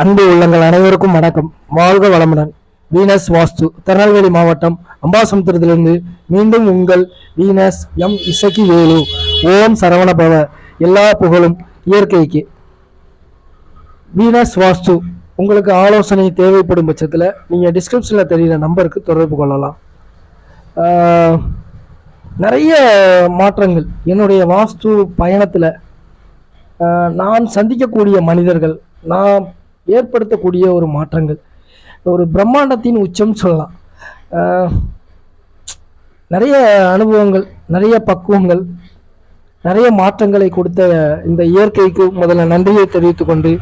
அன்பு உள்ளங்கள் அனைவருக்கும் வணக்கம். வாழ்க வளமுடன். வீனஸ் வாஸ்து திருநெல்வேலி மாவட்டம் அம்பாசமுத்திரத்திலிருந்து மீண்டும் உங்கள் வீனஸ் எம் இசக்கி வேலு ஓம் சரவண பவ எல்லா புகழும் இயற்கைக்கு. வீனஸ் வாஸ்து உங்களுக்கு ஆலோசனை தேவைப்படும் பட்சத்தில் நீங்கள் டிஸ்கிரிப்ஷனில் தெரிகிற நம்பருக்கு தொடர்பு கொள்ளலாம். நிறைய மாற்றங்கள். என்னுடைய வாஸ்து பயணத்தில் நான் சந்திக்கக்கூடிய மனிதர்கள் நான் ஏற்படுத்தக்கூடிய ஒரு மாற்றங்கள். ஒரு பிரம்மாண்டத்தின் உச்சம் சொல்லலாம். நிறைய அனுபவங்கள் நிறைய பக்குவங்கள் நிறைய மாற்றங்களை கொடுத்த இந்த இயற்கைக்கு முதல்ல நன்றியை தெரிவித்துக்கொண்டு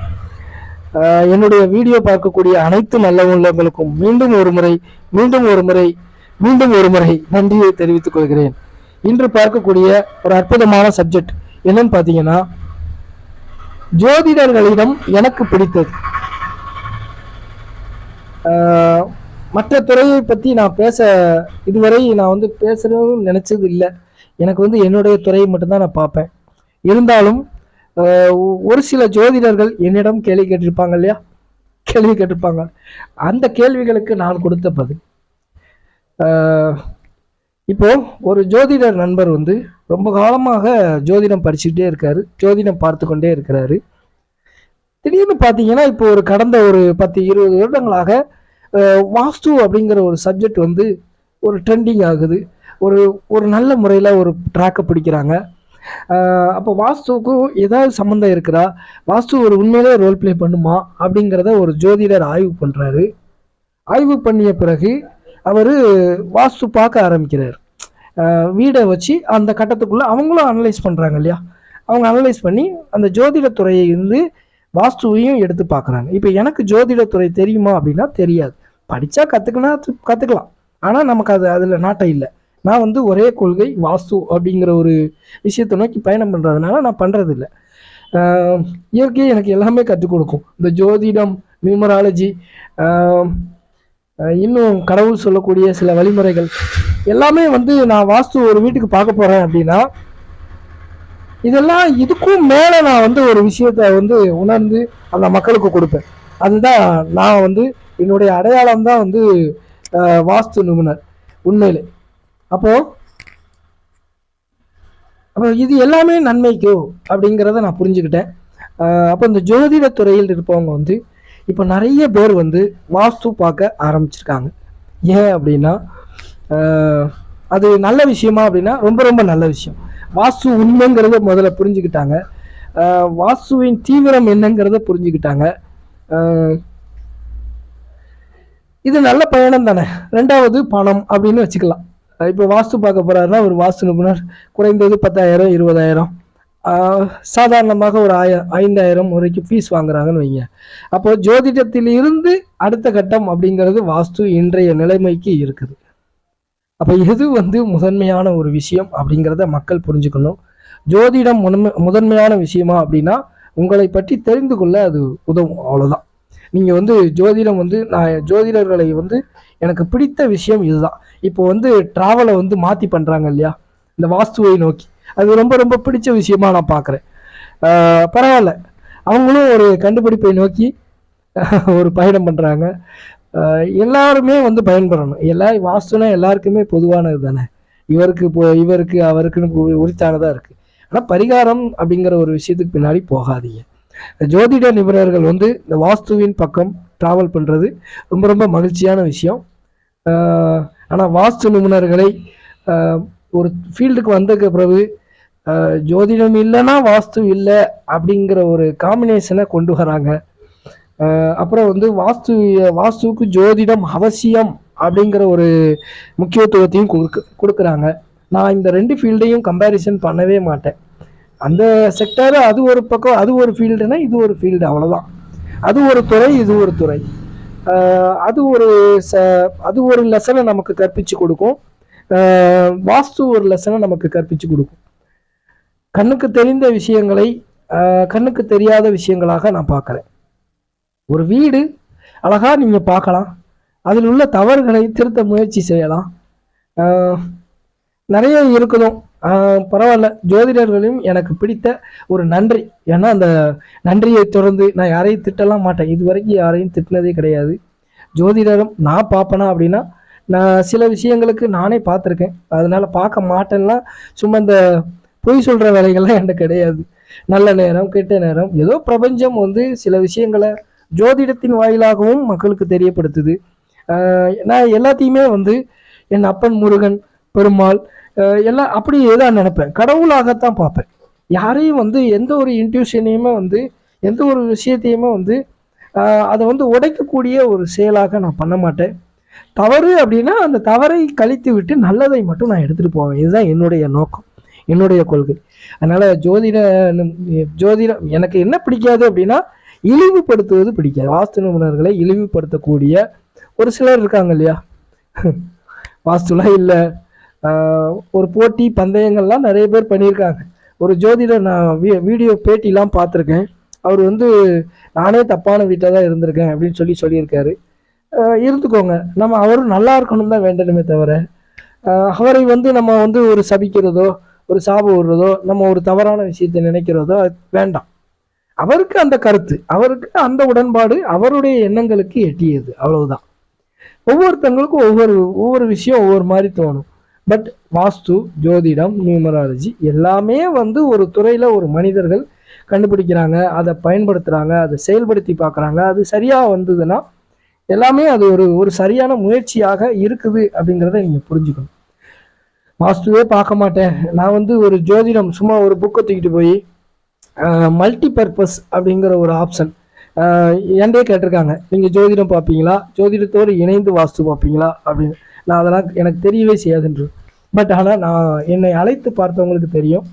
என்னுடைய வீடியோ பார்க்கக்கூடிய அனைத்து நல்ல உள்ளங்களுக்கும் மீண்டும் ஒரு முறை மீண்டும் ஒரு முறை மீண்டும் ஒரு முறை நன்றியை தெரிவித்துக் கொள்கிறேன். இன்று பார்க்கக்கூடிய ஒரு அற்புதமான சப்ஜெக்ட் என்னன்னு பார்த்தீங்கன்னா ஜோதிடர்களிடம் எனக்கு பிடித்தது. ஆஹ் மற்ற துறையை பற்றி நான் பேச இதுவரை நான் வந்து பேசணும்னு நினச்சது இல்லை. எனக்கு வந்து என்னுடைய துறையை மட்டும்தான் நான் பார்ப்பேன். இருந்தாலும் ஒரு சில ஜோதிடர்கள் என்னிடம் கேள்வி கேட்டிருப்பாங்க இல்லையா? கேள்வி கேட்டிருப்பாங்க. அந்த கேள்விகளுக்கு நான் கொடுத்த பதில் ஆஹ் இப்போ ஒரு ஜோதிடர் நண்பர் வந்து ரொம்ப காலமாக ஜோதிடம் படிச்சுக்கிட்டே இருக்காரு. ஜோதிடம் பார்த்து கொண்டே இருக்கிறாரு. திடீர்னு பார்த்தீங்கன்னா இப்போ ஒரு கடந்த ஒரு பத்து இருபது வருடங்களாக வாஸ்து அப்படிங்கிற ஒரு சப்ஜெக்ட் வந்து ஒரு ட்ரெண்டிங் ஆகுது. ஒரு ஒரு நல்ல முறையில் ஒரு ட்ராக்கை பிடிக்கிறாங்க. அப்போ வாஸ்துவுக்கும் ஏதாவது சம்மந்தம் இருக்கிறா வாஸ்து ஒரு உண்மையிலே ரோல் ப்ளே பண்ணுமா? அப்படிங்கிறத ஒரு ஜோதிடர் ஆய்வு பண்ணுறாரு ஆய்வு பண்ணிய பிறகு அவர் வாஸ்து பார்க்க ஆரம்பிக்கிறார். வீடை வச்சு அந்த கட்டத்துக்குள்ளே அவங்களும் அனலைஸ் பண்ணுறாங்க இல்லையா? அவங்க அனலைஸ் பண்ணி அந்த ஜோதிட துறையை இருந்து வாஸ்துவையும் எடுத்து பார்க்குறாங்க. இப்போ எனக்கு ஜோதிடத்துறை தெரியுமா அப்படின்னா தெரியாது. படித்தா கற்றுக்கினா கற்றுக்கலாம் ஆனால் நமக்கு அது அதில் நாட்டம் இல்லை. நான் வந்து ஒரே கொள்கை வாஸ்து அப்படிங்கிற ஒரு விஷயத்தை நோக்கி பயணம் பண்ணுறதுனால நான் பண்ணுறதில்ல இயற்கையை எனக்கு எல்லாமே கற்றுக் கொடுக்கும். இந்த ஜோதிடம் நியூமராலஜி இன்னும் கடவுள் சொல்லக்கூடிய சில வழிமுறைகள் எல்லாமே வந்து நான் வாஸ்து ஒரு வீட்டுக்கு பார்க்க போகிறேன் அப்படின்னா இதெல்லாம் இதுக்கும் மேலே நான் வந்து ஒரு விஷயத்தை வந்து உணர்ந்து அந்த மக்களுக்கு கொடுப்பேன். அதுதான் நான் வந்து என்னுடைய அடையாளம் தான் வந்து வாஸ்து நிபுணர் உண்மையிலே. அப்போது அப்போ இது எல்லாமே நன்மைக்கோ அப்படிங்கிறத நான் புரிஞ்சுக்கிட்டேன். அப்போ இந்த ஜோதிட துறையில் இருப்பவங்க வந்து இப்போ நிறைய பேர் வந்து வாஸ்து பார்க்க ஆரம்பிச்சிருக்காங்க. ஏன் அப்படின்னா அது நல்ல விஷயமா அப்படின்னா ரொம்ப ரொம்ப நல்ல விஷயம். வாஸ்து உண்மைங்கிறத முதல்ல புரிஞ்சுக்கிட்டாங்க. வாஸ்துவின் தீவிரம் என்னங்கிறத புரிஞ்சுக்கிட்டாங்க. இது நல்ல பயணம் தானே. ரெண்டாவது பணம் அப்படின்னு வச்சுக்கலாம். இப்போ வாஸ்து பார்க்க போறாருன்னா ஒரு வாஸ்து நிபுணர் குறைந்தது பத்தாயிரம் இருபதாயிரம். சாதாரணமாக ஒரு ஆய ஐந்தாயிரம் வரைக்கும் ஃபீஸ் வாங்குறாங்கன்னு வைங்க. அப்போ ஜோதிடத்திலிருந்து அடுத்த கட்டம் அப்படிங்கிறது வாஸ்து இன்றைய நிலைமைக்கு இருக்குது. அப்போ இது வந்து முதன்மையான ஒரு விஷயம் அப்படிங்கிறத மக்கள் புரிஞ்சுக்கணும். ஜோதிடம் முதன்மை முதன்மையான விஷயமா அப்படின்னா உங்களை பற்றி தெரிந்து கொள்ள அது உதவும் அவ்வளோதான் நீங்கள் வந்து ஜோதிடம் வந்து நான் ஜோதிடர்களை வந்து எனக்கு பிடித்த விஷயம் இதுதான். இப்போ வந்து ட்ராவலை வந்து மாற்றி பண்ணுறாங்க இல்லையா? இந்த வாஸ்துவை நோக்கி. அது ரொம்ப ரொம்ப பிடிச்ச விஷயமா நான் பார்க்குறேன். பரவாயில்ல. அவங்களும் ஒரு கண்டுபிடிப்பை நோக்கி ஒரு பயணம் பண்ணுறாங்க எல்லாருமே வந்து பயன்படணும் எல்லா வாஸ்துனா எல்லாருக்குமே பொதுவானது தானே. இவருக்கு இப்போ இவருக்கு அவருக்குன்னு உ- உரித்தானதாக இருக்குது ஆனால் பரிகாரம் அப்படிங்கிற ஒரு விஷயத்துக்கு பின்னாடி போகாதீங்க. ஜோதிட நிபுணர்கள் வந்து இந்த வாஸ்துவின் பக்கம் ட்ராவல் பண்ணுறது ரொம்ப ரொம்ப மகிழ்ச்சியான விஷயம். ஆனால் வாஸ்து நிபுணர்களை ஒரு ஃபீல்டுக்கு வந்ததுக்கு பிறகு ஜோதிடம் இல்லைன்னா வாஸ்து இல்லை அப்படிங்கிற ஒரு காம்பினேஷனை கொண்டு வராங்க. அப்புறம் வந்து வாஸ்து வாஸ்துவுக்கு ஜோதிடம் அவசியம் அப்படிங்கிற ஒரு முக்கியத்துவத்தையும் கொடுக்க கொடுக்குறாங்க. நான் இந்த ரெண்டு ஃபீல்டையும் கம்பேரிசன் பண்ணவே மாட்டேன். அந்த செக்டர் அது ஒரு பக்கம் அது ஒரு ஃபீல்டுனா இது ஒரு ஃபீல்டு அவ்வளோதான் அது ஒரு துறை இது ஒரு துறை. அது ஒரு ச அது ஒரு லெசனை நமக்கு கற்பிச்சு கொடுக்கும். வாஸ்து ஒரு லெசனை நமக்கு கற்பிச்சு கொடுக்கும். கண்ணுக்கு தெரிந்த விஷயங்களை கண்ணுக்கு தெரியாத விஷயங்களாக நான் பார்க்குறேன். ஒரு வீடு அழகாக நீங்கள் பார்க்கலாம். அதில் உள்ள தவறுகளை திருத்த முயற்சி செய்யலாம். நிறைய இருக்கணும் பரவாயில்ல. ஜோதிடர்களையும் எனக்கு பிடித்த ஒரு நன்றி. ஏன்னா அந்த நன்றியை தொடர்ந்து நான் யாரையும் திட்டலாம் மாட்டேன். இது வரைக்கும் யாரையும் திட்டினதே கிடையாது. ஜோதிடரும் நான் பார்ப்பேனா அப்படின்னா நான் சில விஷயங்களுக்கு நானே பார்த்துருக்கேன். அதனால் பார்க்க மாட்டேன்னா சும்மா இந்த பொய் சொல்கிற வேலைகள்லாம் என்கிட்ட கிடையாது. நல்ல நேரம் கெட்ட நேரம். ஏதோ பிரபஞ்சம் வந்து சில விஷயங்களை ஜோதிடத்தின் வாயிலாகவும் மக்களுக்கு தெரியப்படுத்துது. நான் எல்லாத்தையுமே வந்து என் அப்பன் முருகன் பெருமாள் எல்லாம் அப்படியே தான் நினைப்பேன். கடவுளாகத்தான் பார்ப்பேன். யாரையும் வந்து எந்த ஒரு இன்ட்யூஷனையுமே வந்து எந்த ஒரு விஷயத்தையுமே வந்து அதை வந்து உடைக்கக்கூடிய ஒரு செயலாக நான் பண்ண மாட்டேன். தவறு அப்படின்னா அந்த தவறை கழித்து விட்டு நல்லதை மட்டும் நான் எடுத்துகிட்டு போவேன். இதுதான் என்னுடைய நோக்கம். என்னுடைய கொள்கை. அதனால் ஜோதிட ஜோதிடம் எனக்கு என்ன பிடிக்காது அப்படின்னா இழிவுபடுத்துவது பிடிக்காது. வாஸ்து நிபுணர்களை இழிவுபடுத்தக்கூடிய ஒரு சிலர் இருக்காங்க இல்லையா? வாஸ்துலாம் இல்லை. ஒரு போட்டி பந்தயங்கள்லாம் நிறைய பேர் பண்ணியிருக்காங்க. ஒரு ஜோதிடர் நான் வீ வீடியோ பேட்டிலாம் பார்த்துருக்கேன். அவர் வந்து நானே தப்பான வீட்டில் தான் இருந்திருக்கேன் அப்படின்னு சொல்லி சொல்லியிருக்காரு. இருந்துக்கோங்க. நம்ம அவரும் நல்லா இருக்கணும் தான் வேண்டணுமே தவிர அவரை வந்து நம்ம வந்து ஒரு சபிக்கிறதோ ஒரு சாபம் விடுறதோ நம்ம ஒரு தவறான விஷயத்தை நினைக்கிறதோ அது வேண்டாம். அவருக்கு அந்த கருத்து அவருக்கு அந்த உடன்பாடு அவருடைய எண்ணங்களுக்கு எட்டியது. அவ்வளவுதான். ஒவ்வொருத்தங்களுக்கும் ஒவ்வொரு ஒவ்வொரு விஷயம் ஒவ்வொரு மாதிரி தோணும். பட் வாஸ்து ஜோதிடம் நியூமராலஜி எல்லாமே வந்து ஒரு துறையில் ஒரு மனிதர்கள் கண்டுபிடிக்கிறாங்க அதை பயன்படுத்துகிறாங்க அதை செயல்படுத்தி பார்க்குறாங்க. அது சரியாக வந்ததுன்னா எல்லாமே அது ஒரு ஒரு சரியான முயற்சியாக இருக்குது அப்படிங்கிறத நீங்கள் புரிஞ்சுக்கணும். வாஸ்துவே பார்க்க மாட்டேன். நான் வந்து ஒரு ஜோதிடம் சும்மா ஒரு புக்கை தூக்கிட்டு போய் மல்டி பர்பஸ் அப்படிங்கிற ஒரு ஆப்ஷன் என்கிட்டே கேட்டிருக்காங்க. நீங்கள் ஜோதிடம் பார்ப்பீங்களா? ஜோதிடத்தோடு இணைந்து வாஸ்து பார்ப்பீங்களா? அப்படின்னு. நான் அதெல்லாம் எனக்கு தெரியவே செய்யாதுன்று. பட் ஆனால் நான் என்னை அழைத்து பார்த்தவங்களுக்கு தெரியும்.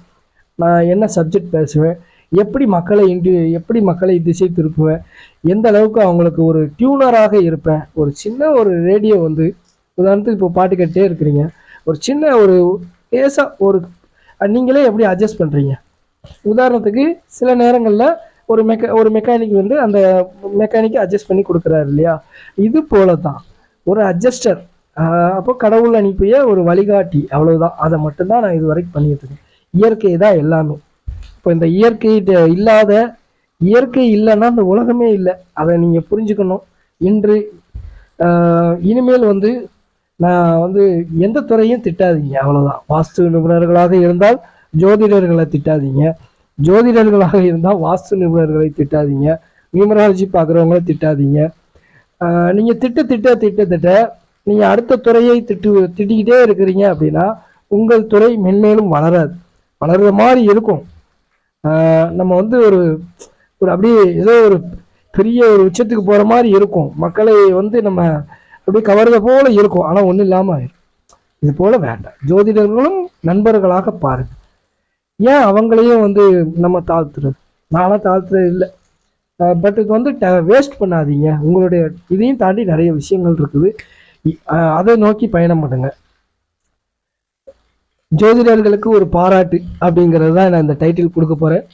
நான் என்ன சப்ஜெக்ட் பேசுவேன்? எப்படி மக்களை இன்டி எப்படி மக்களை திசை திருப்புவேன்? எந்த அளவுக்கு அவங்களுக்கு ஒரு டியூனராக இருப்பேன்? ஒரு சின்ன ஒரு ரேடியோ வந்து உதாரணத்துக்கு இப்போ பாட்டு கேட்டே இருக்கிறீங்க. ஒரு சின்ன ஒரு லேசாக ஒரு நீங்களே எப்படி அட்ஜஸ்ட் பண்ணுறீங்க உதாரணத்துக்கு சில நேரங்களில் ஒரு மெக்கா ஒரு மெக்கானிக் வந்து அந்த மெக்கானிக்கை அட்ஜஸ்ட் பண்ணி கொடுக்குறாரு இல்லையா? இது போல தான் ஒரு அட்ஜஸ்டர் அப்போ கடவுள் அனுப்பிய ஒரு வழிகாட்டி அவ்வளோதான் அதை மட்டும்தான் நான் இது வரைக்கும் பண்ணிட்டு இருக்கேன். இயற்கை தான் எல்லாமே. இப்போ இந்த இயற்கை இல்லாத இயற்கை இல்லைன்னா இந்த உலகமே இல்லை. அதை நீங்கள் புரிஞ்சுக்கணும். இன்று இனிமேல் வந்து நான் வந்து எந்த துறையும் திட்டாதீங்க அவ்வளோதான் வாஸ்து நிபுணர்களாக இருந்தால் ஜோதிடர்களை திட்டாதீங்க. ஜோதிடர்களாக இருந்தால் வாஸ்து நிபுணர்களை திட்டாதீங்க. நியூமராலஜி பார்க்குறவங்கள திட்டாதீங்க. நீங்கள் திட்ட திட்ட திட்ட திட்ட நீங்கள் அடுத்த துறையை திட்டு திட்டிக்கிட்டே இருக்கிறீங்க அப்படின்னா உங்கள் துறை மென்மேலும் வளராது. வளர்கிற மாதிரி இருக்கும். நம்ம வந்து ஒரு ஒரு அப்படியே ஏதோ ஒரு பெரிய ஒரு உச்சத்துக்கு போகிற மாதிரி இருக்கும். மக்களை வந்து நம்ம அப்படியே கவர்த போல இருக்கும். ஆனா ஒன்றும் இல்லாம ஆயிடும் இது போல வேண்டாம். ஜோதிடர்களும் நண்பர்களாக பாருங்க ஏன் அவங்களையும் வந்து நம்ம தாழ்த்துறது? நானும் தாழ்த்துறது இல்லை. பட் இது வந்து வேஸ்ட் பண்ணாதீங்க. உங்களுடைய இதையும் தாண்டி நிறைய விஷயங்கள் இருக்குது. அதை நோக்கி பயணம் பண்ணுங்க. ஜோதிடர்களுக்கு ஒரு பாராட்டு அப்படிங்கிறது தான் நான் இந்த டைட்டில் கொடுக்க போகிறேன்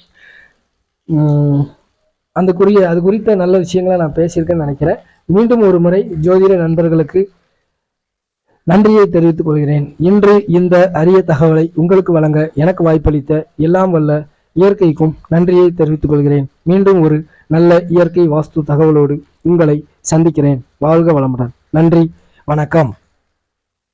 அந்த குறிய அது குறித்த நல்ல விஷயங்களை நான் பேசியிருக்கேன்னு நினைக்கிறேன். மீண்டும் ஒரு முறை ஜோதிட நண்பர்களுக்கு நன்றியை தெரிவித்துக் கொள்கிறேன். இன்று இந்த அரிய தகவலை உங்களுக்கு வழங்க எனக்கு வாய்ப்பளித்த எல்லாம் வல்ல இயற்கைக்கும் நன்றியை தெரிவித்துக் கொள்கிறேன். மீண்டும் ஒரு நல்ல இயற்கை வாஸ்து தகவலோடு உங்களை சந்திக்கிறேன். வாழ்க வளமுடன். நன்றி. வணக்கம்.